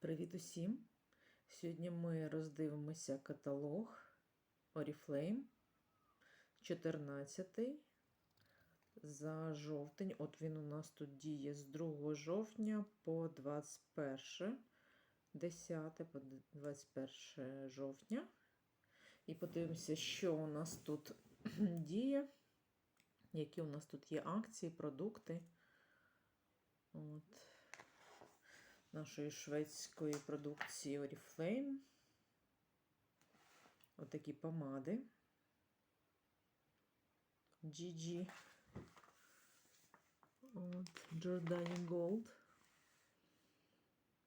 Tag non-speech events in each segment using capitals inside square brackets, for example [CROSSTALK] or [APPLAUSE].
Привіт усім! Сьогодні ми роздивимося каталог Oriflame 14 за жовтень. От він у нас тут діє з 2 жовтня по 21 10 по 21 жовтня. І подивимося, що у нас тут [CLEARS THROAT] діє, які у нас тут є акції, продукти. От нашої шведської продукції Oriflame. Отакі помади. GG. От, Giordani Gold.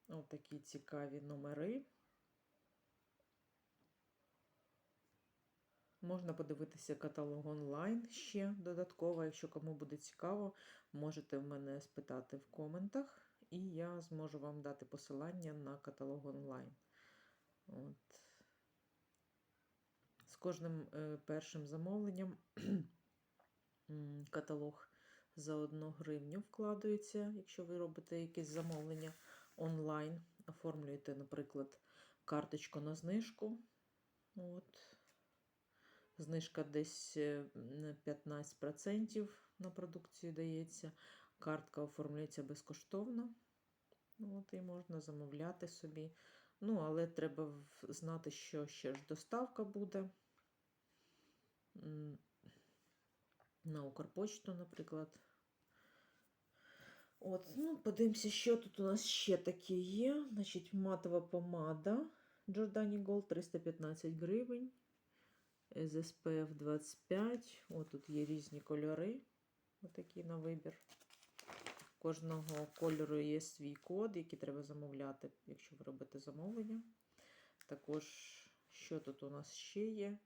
Отакі цікаві номери. Можна подивитися каталог онлайн ще додатково. Якщо кому буде цікаво, можете в мене спитати в коментах і я зможу вам дати посилання на каталог онлайн. От. З кожним е, першим замовленням [CLEARS THROAT] каталог за 1 гривню вкладається, якщо ви робите якесь замовлення онлайн. Оформлюєте, наприклад, карточку на знижку. От. Знижка десь 15% на продукцію дається. Картка оформлюється безкоштовно. От, І можна замовляти собі. Ну, але треба знати, що ще ж доставка буде. На Укрпочту, наприклад. От, ну, Подивимося, що тут у нас ще таке є. Значить, матова помада Giordani Gold 315 гривень. SPF 25. О, тут є різні кольори. Отакі на вибір. Кожного кольору є свій код, який треба замовляти, якщо ви робите замовлення. Також, що тут у нас ще є?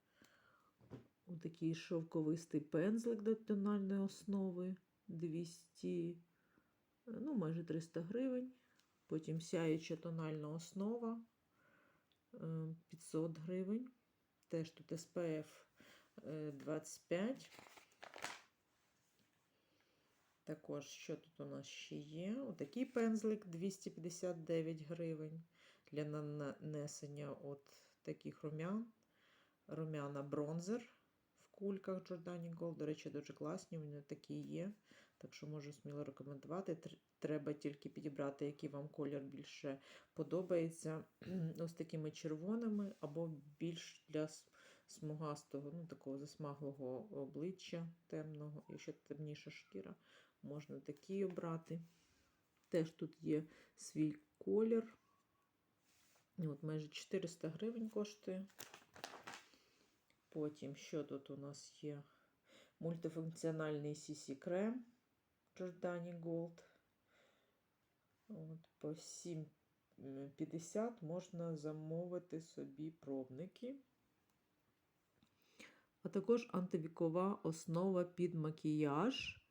Отакий шовковистий пензлик до тональної основи 200, ну, майже 300 гривень. Потім сяюча тональна основа 500 гривень. Теж тут SPF 25. Також, що тут у нас ще є? Отакий пензлик 259 гривень для нанесення от таких румян. Румяна бронзер в кульках Giordani Gold. До речі, дуже класні, вони такі є. Так що можу сміло рекомендувати. Треба тільки підібрати, який вам колір більше подобається. [CLEARS THROAT] Ось такими червоними, або більш для смугастого, ну такого засмаглого обличчя темного, якщо темніша шкіра, можна такі обрати. Теж тут є свій колір. От майже 400 гривень коштує. Потім, що тут у нас є? Мультифункціональний CC крем Giordani Gold. От, По 7,50 можна замовити собі пробники. А також антивікова основа під макіяж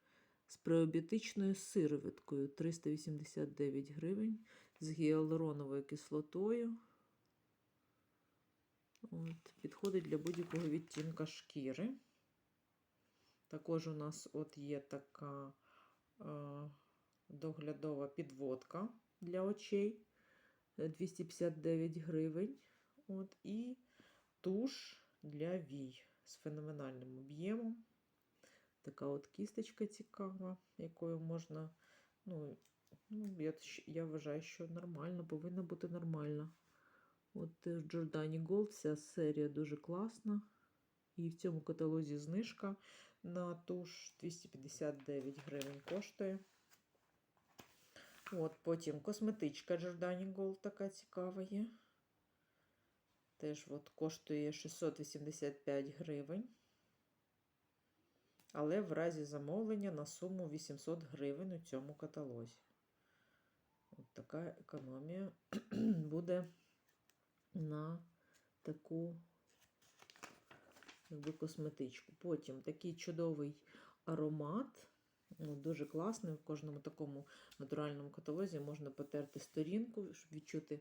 з преобіотичною сировиткою 389 гривень, з гіалуроновою кислотою. От, Підходить для будь-якого відтінка шкіри. Також у нас от є така е, доглядова підводка для очей 259 гривень. От, І туш для вій з феноменальним об'ємом. Така от кісточка цікава, якою можна, ну, ну я я вважаю, що нормально, повинна бути нормальна. От теж Giordani Gold, ця серія дуже класна. І в цьому каталозі знижка на туш 259 гривень коштує. От, Потім косметичка Giordani Gold така цікава є. Теж от коштує 685 гривень. Але в разі замовлення на суму 800 гривень у цьому каталозі. От така економія [CLEARS THROAT] буде на таку якби, косметичку. Потім такий чудовий аромат. Ну, Дуже класний. В кожному такому натуральному каталозі можна потерти сторінку, щоб відчути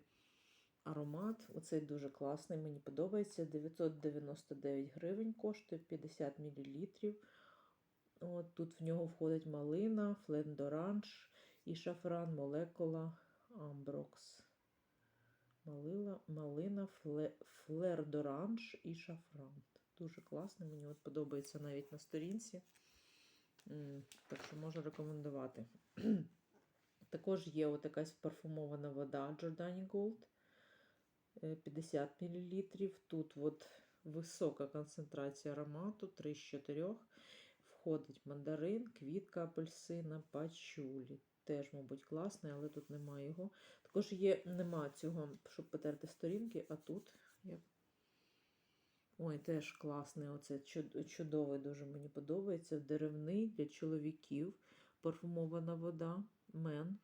аромат. Оцей дуже класний, мені подобається. 999 гривень коштує 50 мл. От Тут в нього входить малина, флендоранж і шафран, молекула Амброкс. малина, малина фле, флер доранж і шафран. Дуже класно, мені от подобається навіть на сторінці. Так що можу рекомендувати. [CLEARS THROAT] Також є от якась парфумована вода Giordani Gold е, 50 мл. Тут от висока концентрація аромату 3 з 4. Входить мандарин, квітка апельсина, пачулі. Теж, мабуть, класний, але тут немає його. Також є, нема цього, щоб потерти сторінки, а тут є. Ой, теж класний. Оце чудовий, дуже мені подобається. Деревний для чоловіків. Парфумована вода. Мен.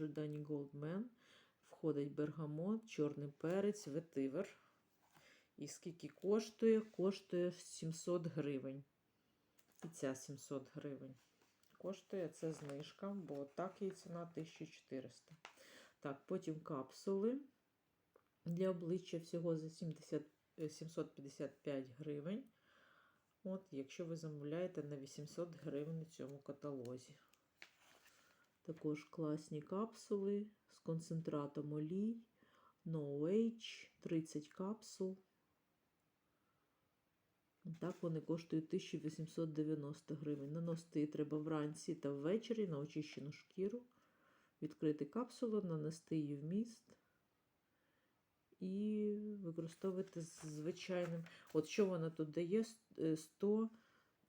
Gold Men. Входить бергамот, чорний перець, ветивер. І скільки коштує? Коштує 700 гривень. І ця 700 гривень. Коштує це знижка, бо так її ціна 1400. Так, потім капсули для обличчя всього за 70, е, 755 гривень. От, якщо ви замовляєте на 800 гривень у цьому каталозі. Також класні капсули з концентратом олій. No Age, 30 капсул. Так вони коштують 1890 гривень. Наносити її треба вранці та ввечері на очищену шкіру. Відкрити капсулу, нанести її в міст і використовувати з звичайним. От що вона тут дає? Е,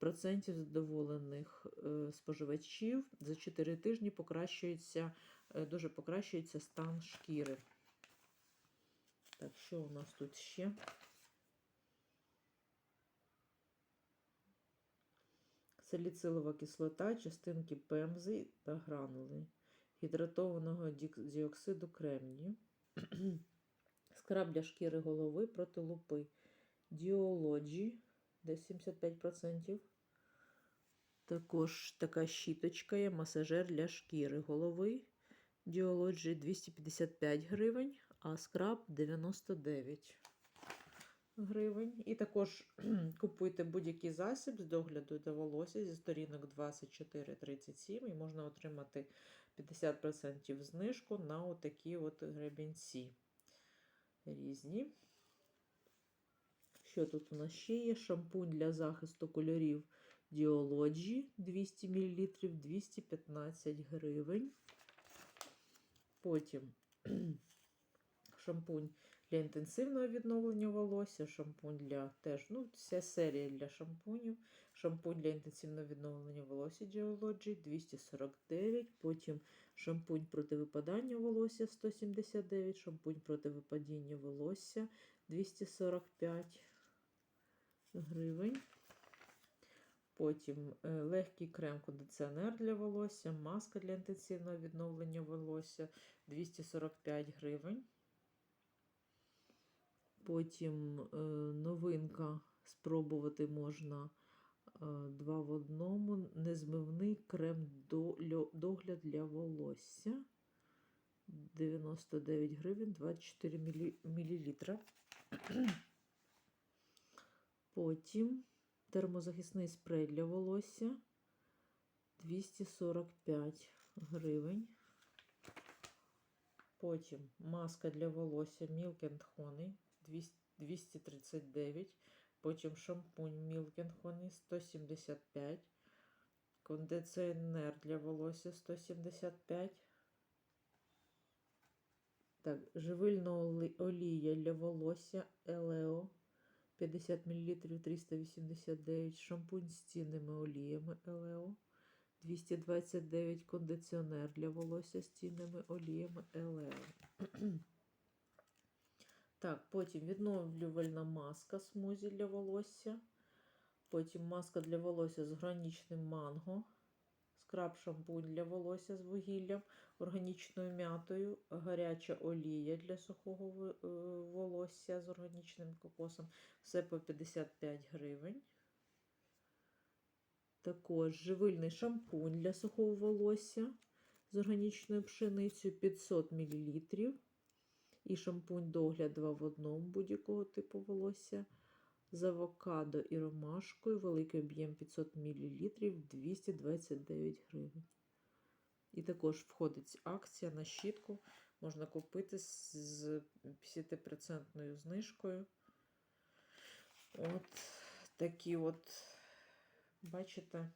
100% задоволених е, споживачів за 4 тижні покращується, е, дуже покращується стан шкіри. Так, що у нас тут ще? Саліцилова кислота, частинки пемзи та гранули, гідратованого діоксиду кремнію, [CLEARS THROAT] скраб для шкіри голови проти лупи, діологі, десь 75%. Також така щіточка є, масажер для шкіри голови. Діологі 255 гривень, а скраб 99 гривень. І також [CLEARS THROAT] купуйте будь-який засіб з догляду до волосся зі сторінок 24-37 і можна отримати 50% знижку на отакі от гребінці різні. Що тут у нас ще є? Шампунь для захисту кольорів Діологі 200 мл 215 гривень. Потім [CLEARS THROAT] шампунь для інтенсивного відновлення волосся, шампунь для теж, ну, вся серія для шампунів. Шампунь для інтенсивного відновлення волосся Geology 249. Потім шампунь проти випадання волосся 179, шампунь проти випадіння волосся 245 гривень. Потім е, легкий крем-кондиціонер для волосся, маска для інтенсивного відновлення волосся 245 гривень. Потім е, новинка спробувати можна е, два в одному. Незмивний крем догляд для волосся. 99 гривень 24 мілі, мілілітра. Потім термозахисний спрей для волосся 245 гривень. Потім маска для волосся Milk and Honey 200 239. Потім шампунь and 175. Кондиціонер для волосся 175. Так, живильна олія для волосся Елео 50 мл 389. Шампунь з цінними оліями Елео 229. Кондиціонер для волосся з цінними оліями Елео. Так, потім відновлювальна маска смузі для волосся. Потім маска для волосся з гранічним манго. Скраб шампунь для волосся з вугіллям, органічною м'ятою, гаряча олія для сухого е, волосся з органічним кокосом. Все по 55 гривень. Також живильний шампунь для сухого волосся з органічною пшеницею 500 мл. І шампунь догляд 2 в одному будь-якого типу волосся. З авокадо і ромашкою. Великий об'єм 500 мл 229 гривень. І також входить акція на щітку можна купити з з 50% знижкою. От такі от, бачите,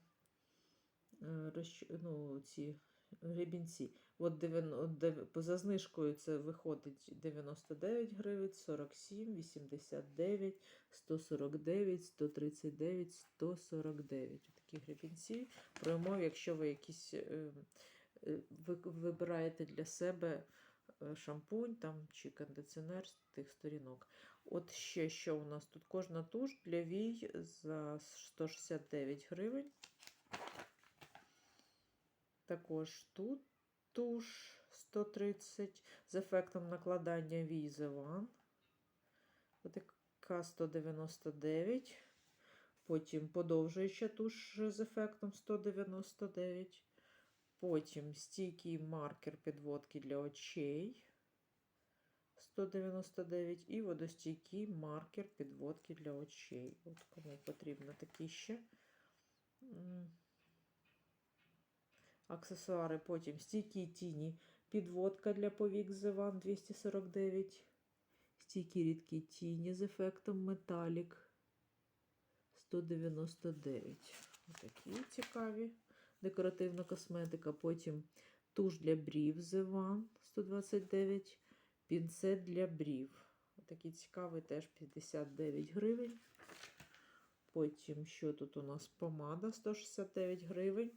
е, ну, ці гребінці. От, за знижкою це виходить 99 гривень, 47, 89, 149, 139, 149. Такі гребінці. При умові, якщо ви якісь е, е, ви вибираєте для себе е, шампунь там, чи кондиціонер з тих сторінок. От ще що у нас тут кожна туш для вій за 169 гривень. Також тут туш 130 з ефектом накладання One. Така 199. Потім подовжуюча туш з ефектом 199. Потім стійкий маркер підводки для очей 199 і водостійкий маркер підводки для очей. От кому потрібно такі ще. Аксесуари потім стійкі тіні, підводка для повік Зеван 249. Стійкі рідкі тіні з ефектом металік 199. Такі цікаві. Декоративна косметика. Потім туш для брів Зеван 129. Пінцет для брів. Такий цікавий теж 59 гривень. Потім, що тут у нас? Помада 169 гривень.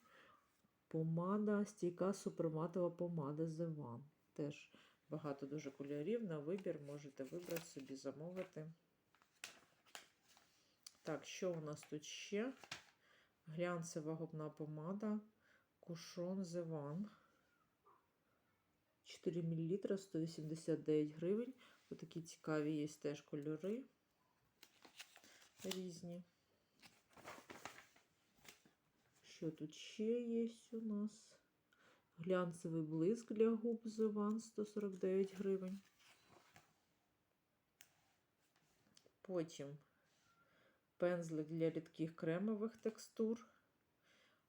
Помада, стійка суперматова помада The One. Теж багато дуже кольорів. На вибір можете вибрати собі, замовити. Так, що у нас тут ще? Глянцева губна помада. Кушон The One. 4 мл 189 гривень. Ось такі цікаві є теж кольори різні. Що тут ще є у нас? Глянцевий блиск для губ Зеван 149 гривень. Потім пензлик для рідких кремових текстур,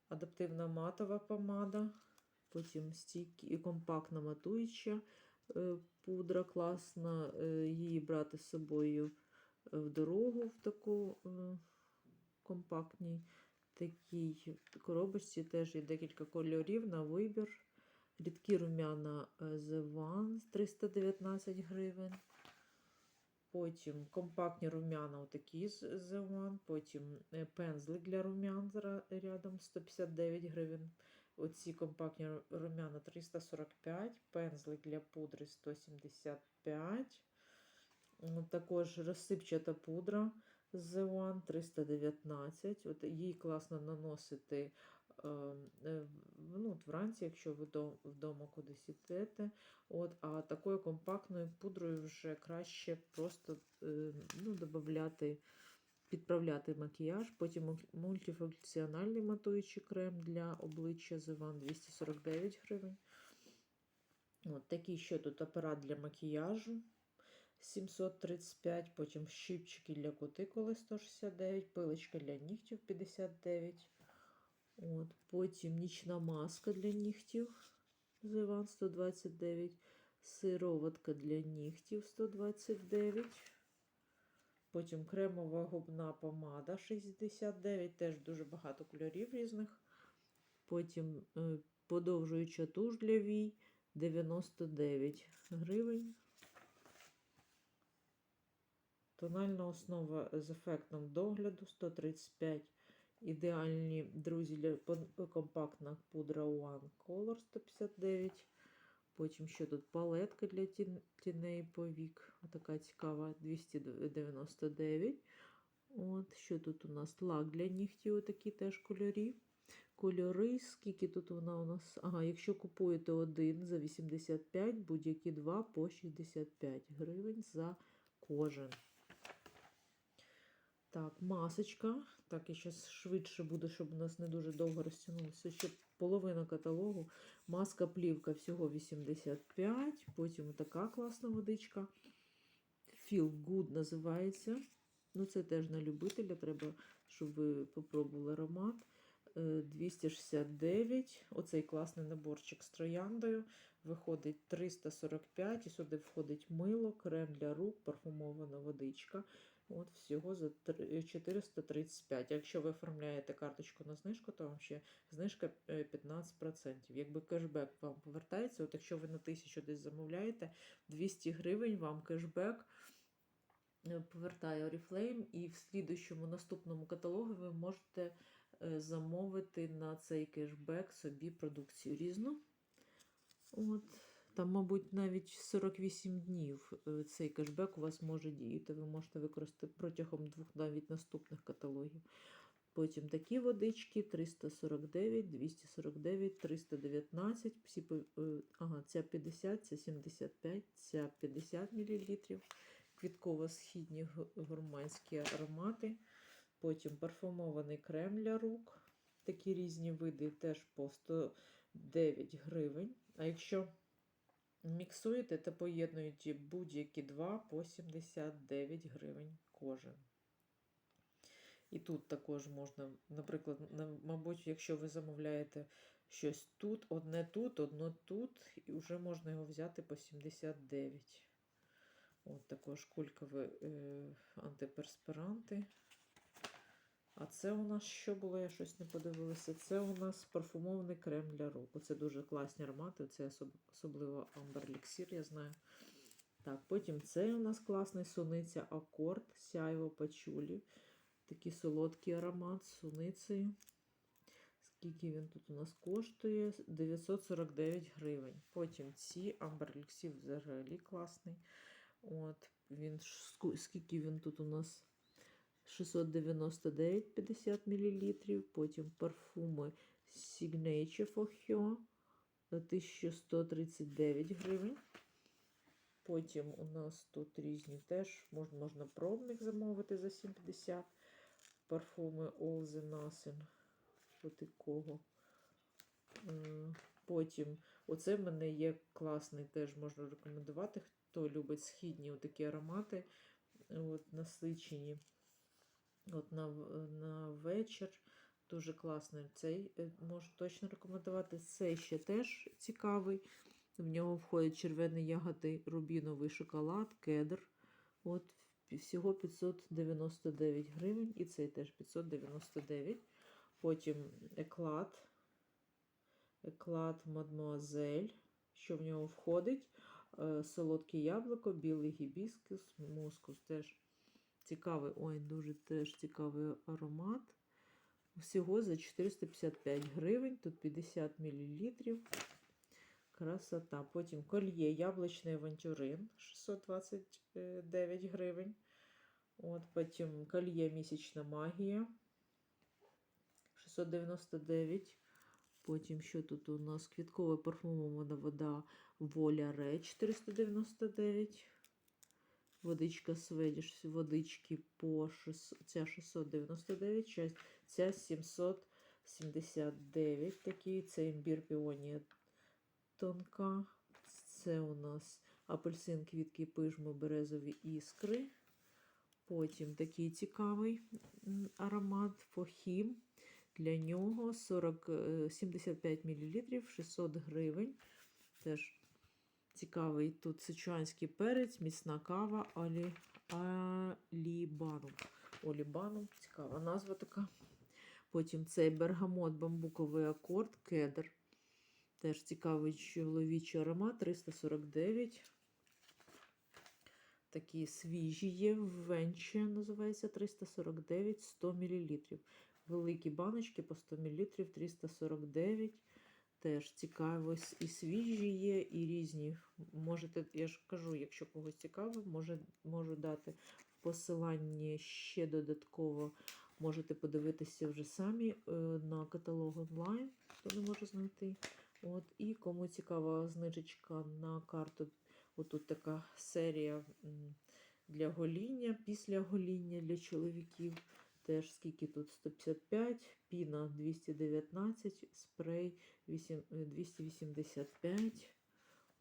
адаптивна матова помада, потім стійкі і компактна матуюча е, пудра класна, е, її брати з собою в дорогу в таку е, компактній такій коробочці теж є декілька кольорів на вибір. Рідкі рум'яна The One 319 гривень. Потім компактні рум'яна отакі з The One. Потім е, пензлик для рум'ян рядом 159 гривень. Оці компактні рум'яна 345, пензлик для пудри 175. Також розсипчата пудра The One 319. От її класно наносити е, е, ну, вранці, якщо ви вдома кудись ідете. От, а такою компактною пудрою вже краще просто е, ну, додати, підправляти макіяж. Потім мультифункціональний матуючий крем для обличчя The One 249 гривень. От такий ще тут апарат для макіяжу 735, потім щипчики для кутикули 169, пилочка для нігтів 59. От, потім нічна маска для нігтів Зеван 129, сироватка для нігтів 129. Потім кремова губна помада 69, теж дуже багато кольорів різних. Потім е, подовжуюча туш для вій 99 гривень. Тональна основа з ефектом догляду 135. Ідеальні друзі для компактна пудра One Color 159. Потім що тут палетка для тін- тіней повік. Така цікава 299. От, що тут у нас лак для нігтів, такі теж кольорі. Кольори, скільки тут вона у нас? Ага, якщо купуєте один за 85, будь-які два по 65 гривень за кожен. Так, масочка. Так, я зараз швидше буду, щоб у нас не дуже довго розтягнулося. Ще половина каталогу. Маска плівка всього 85. Потім така класна водичка. Feel Good називається. Ну, це теж на любителя. Треба, щоб ви попробували аромат. е, 269. Оцей класний наборчик з трояндою. Виходить 345, і сюди входить мило, крем для рук, парфумована водичка. От всього за 435. Якщо ви оформляєте карточку на знижку, то вам ще знижка е, 15%. Якби кешбек вам повертається, от якщо ви на 1000 десь замовляєте, 200 гривень вам кешбек е, повертає Oriflame, і в слідущому наступному каталогу ви можете е, замовити на цей кешбек собі продукцію різну. От. Там, мабуть, навіть 48 днів е, цей кешбек у вас може діяти. Ви можете використати протягом двох навіть наступних каталогів. Потім такі водички 349, 249, 319. Всі, е, ага, ця 50, ця 75, ця 50 мл. Квітково-східні гурманські аромати. Потім парфумований крем для рук. Такі різні види теж по 109 гривень. А якщо міксуєте та поєднуєте будь-які два по 79 гривень кожен. І тут також можна, наприклад, мабуть, якщо ви замовляєте щось тут, одне тут, одне тут, і вже можна його взяти по 79. От також кулькові е, антиперспиранти. А це у нас що було? Я щось не подивилася. Це у нас парфумований крем для рук. Оце дуже класні аромати. Це особ- особливо Elixir, я знаю. Так, потім цей у нас класний суниця Акорд, сяйво пачулі. Такий солодкий аромат з суницею. Скільки він тут у нас коштує? 949 гривень. Потім ці Elixir взагалі класний. От, він, скільки він тут у нас? 699 50 мл. Потім парфуми Signature for Her 1139 гривень. Потім у нас тут різні теж можна, можна пробник замовити за 7,50. Парфуми All the Nothing. От такого. Потім, оце в мене є класний, теж можна рекомендувати. Хто любить східні такі аромати, от, насичені. От на, на вечір. Дуже класний. Цей е, можу точно рекомендувати. Цей ще теж цікавий. В нього входять червоні ягоди, рубіновий шоколад, кедр. От всього 599 гривень. І цей теж 599. Потім еклад. Еклад Мадмуазель. Що в нього входить? Е, Солодке яблуко, білий гібіскус, мускус теж цікавий. Ой, дуже теж цікавий аромат. Всього за 455 гривень. Тут 50 мл. Красота. Потім кольє яблучний авантюрин 629 гривень. От, потім кольє місячна магія 699. Потім що тут у нас? Квіткова парфумована вода Воля Ре 499. Водичка Сведіш, водички по 600, ця 699, часть, ця 779 такий, це імбір піонія тонка. Це у нас апельсин, квітки, пижми, березові іскри. Потім такий цікавий аромат Фохім. Для нього 40, е, 75 мл, 600 гривень. Теж цікавий тут сичуанський перець, міцна кава, алі, алібану. Олібану, цікава назва така. Потім цей бергамот, бамбуковий акорд, кедр. Теж цікавий чоловічий аромат 349. Такі свіжі є. Венче називається 349 100 мл. Великі баночки по 100 мл 349. Теж цікаво. І свіжі є, і різні. Можете, я ж кажу, якщо когось цікаво, може, можу дати в посиланні ще додатково. Можете подивитися вже самі е, на каталог онлайн, хто не може знайти. От, і кому цікава знижечка на карту, отут така серія для гоління, після гоління для чоловіків. Теж скільки тут 155, піна 219, спрей 8, е, 285.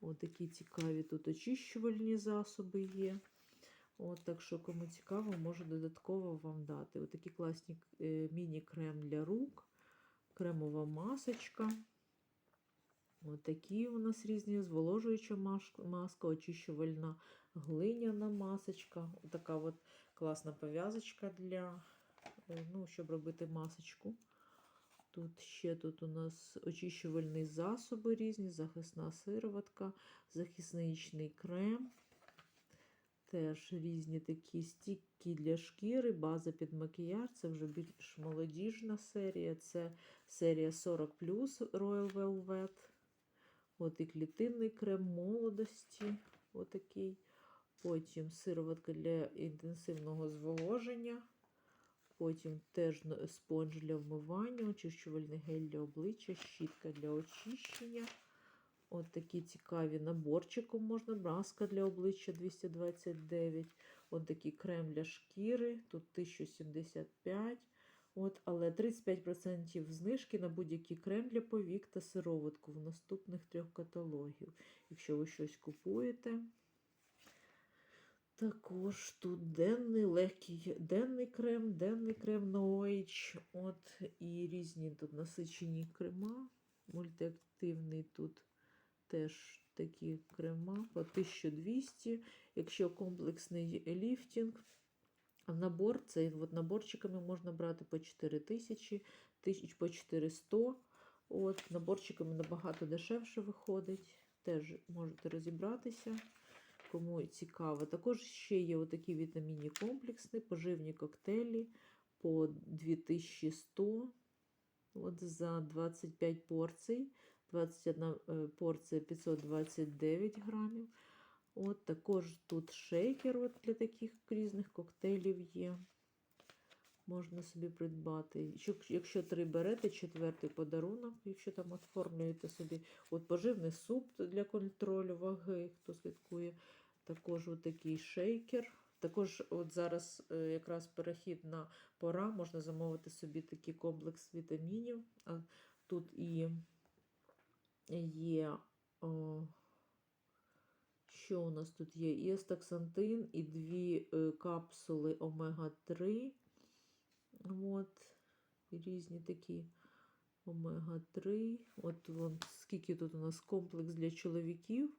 От такі цікаві тут очищувальні засоби є. От, так що, кому цікаво, можу додатково вам дати. Отакі класні е, міні-крем для рук. кремова масочка. Ось такі у нас різні зволожуюча маска, очищувальна глиняна масочка. Така от класна пов'язочка для, ну, щоб робити масочку. Тут ще тут у нас очищувальні засоби різні, захисна сироватка, захисничний крем. Теж різні такі стійкі для шкіри, база під макіяж. Це вже більш молодіжна серія. Це серія 40 Royal Velvet. От і клітинний крем молодості. Отакий. Потім сироватка для інтенсивного зволоження. Потім теж спонж для вмивання, очищувальний гель для обличчя, щітка для очищення. От такі цікаві наборчиком можна. Маска для обличчя 229. От такий крем для шкіри. Тут 1075. От, але 35% знижки на будь-який крем для повік та сироватку в наступних трьох каталогів. Якщо ви щось купуєте. Також тут денний легкий денний крем, денний крем Age, от і різні тут насичені крема. Мультиактивний тут теж такі крема по 1200. Якщо комплексний ліфтинг, а набор, цей от наборчиками можна брати по 4000, тисяч по 400. От, наборчиками набагато дешевше виходить. Теж можете розібратися кому цікаво. Також ще є отакі вітамінні комплексні, поживні коктейлі по 2100 от за 25 порцій. 21 е, порція 529 грамів. От також тут шейкер от для таких різних коктейлів є. Можна собі придбати. Якщо, три берете, четвертий подарунок, якщо там оформлюєте собі от поживний суп для контролю ваги, хто слідкує. Також такий шейкер. Також от зараз е, якраз перехід на пора, можна замовити собі такий комплекс вітамінів. Тут і є, о, що у нас тут є? І астаксантин, і дві е, капсули омега-3. От, різні такі омега-3. От вон, скільки тут у нас комплекс для чоловіків.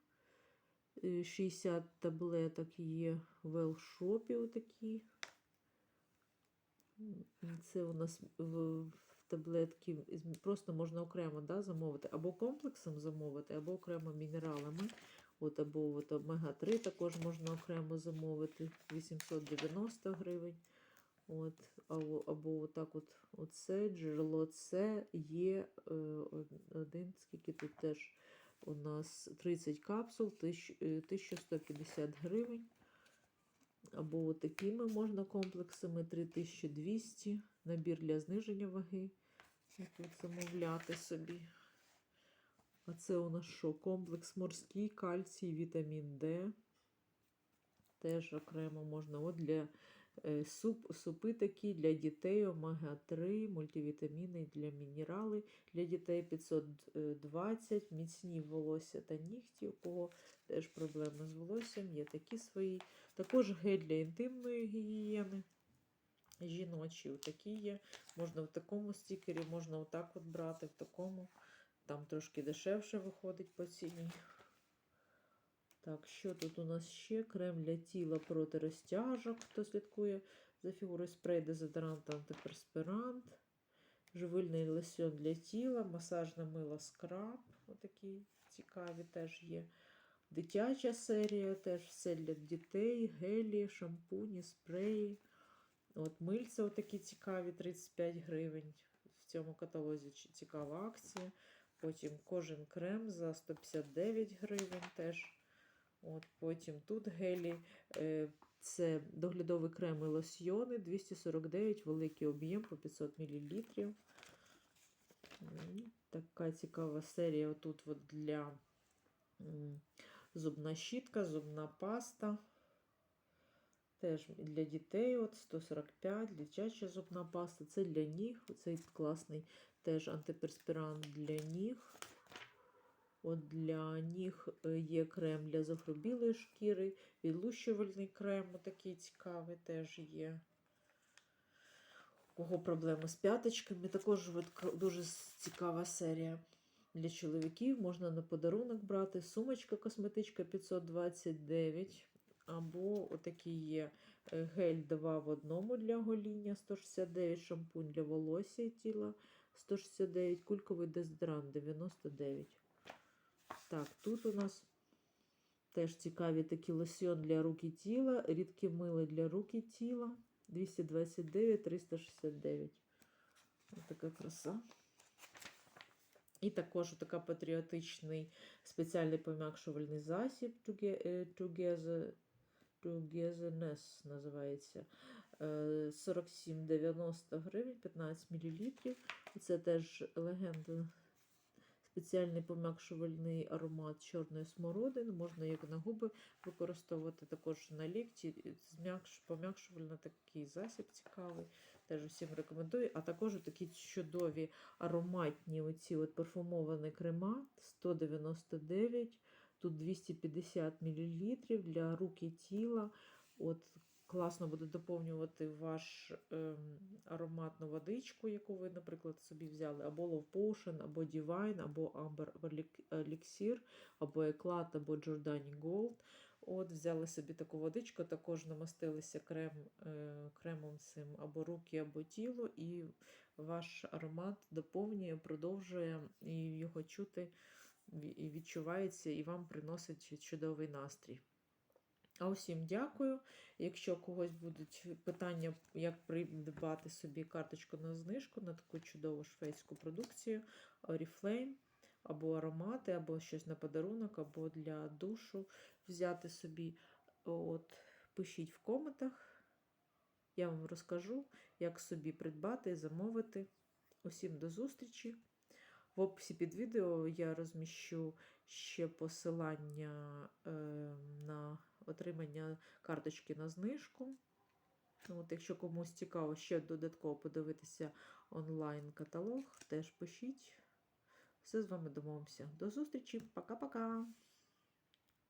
Е, 60 таблеток є в велшопі отакі. Це у нас в, в таблетки просто можна окремо да, замовити, або комплексом замовити, або окремо мінералами. От, або от омега-3 також можна окремо замовити 890 гривень. От, або, або отак от, оце джерело С є е, один, скільки тут теж у нас 30 капсул, е, 1150 гривень. Або такими можна комплексами 3200. Набір для зниження ваги. От замовляти собі. А це у нас що? Комплекс морський, кальцій, вітамін Д. Теж окремо можна. От для е, суп, супи такі для дітей, омега-3, мультивітаміни для мінерали. Для дітей 520, міцні волосся та нігті, у кого теж проблеми з волоссям, є такі свої. Також гель для інтимної гігієни. Жіночі такі є. Можна в такому стікері, можна отак от брати, в такому. Там трошки дешевше виходить по ціні. Так, що тут у нас ще? Крем для тіла проти розтяжок, хто слідкує за фігурою спрей, дезодорант, антиперспирант, живильний лосьон для тіла, масажне мило скраб. Отакі цікаві теж є. Дитяча серія, теж все для дітей, гелі, шампуні, спреї. От мильця отакі цікаві, 35 гривень. В цьому каталозі цікава акція. Потім кожен крем за 159 гривень теж. От Потім тут гелі. Е, це доглядовий крем лосьйони 249, великий об'єм по 500 мл. Така цікава серія. Отут от для зубна щітка, зубна паста. Теж для дітей от 145, дитяча зубна паста. Це для ніг. Цей класний теж антиперспірант для ніг. От для ніг е, є крем для загрубілої шкіри, відлущувальний крем, такий цікавий теж є. У кого проблеми з п'яточками. Також дуже цікава серія для чоловіків. Можна на подарунок брати. Сумочка косметичка 529. Або отакий є е, гель 2 в одному для гоління 169, шампунь для волосся і тіла 169, кульковий дезодорант 99. Так, тут у нас теж цікаві такі лосьон для рук і тіла, рідке мило для рук і тіла 229, 369. Ось така краса. І також така патріотичний спеціальний пом'якшувальний засіб Toge- е, Together, Togetherness називається. Е, 47,90 гривень, 15 мл. Це теж легенда. Спеціальний пом'якшувальний аромат чорної смородини. Можна як на губи використовувати також на лікті. Пом'якшувальний такий засіб цікавий. Теж усім рекомендую. А також такі чудові ароматні оці от парфумовані крема 199, тут 250 мл для рук і тіла. От класно буде доповнювати ваш ем, ароматну водичку, яку ви, наприклад, собі взяли, або Love Potion, або Divine, або Amber Elixir, або Eclat, або Giordani Gold. От, взяли собі таку водичку, також намастилися крем, е, кремом цим або руки, або тіло, і ваш аромат доповнює, продовжує, і його чути і відчувається, і вам приносить чудовий настрій. А усім дякую. Якщо у когось будуть питання, як придбати собі карточку на знижку на таку чудову шведську продукцію, Oriflame, або аромати, або щось на подарунок, або для душу взяти собі, от, пишіть в коментах. Я вам розкажу, як собі придбати замовити. Усім до зустрічі! В описі під відео я розміщу ще посилання е, на отримання карточки на знижку. От, якщо комусь цікаво ще додатково подивитися онлайн-каталог, теж пишіть. Все з вами домовимося. До зустрічі, пока-пока!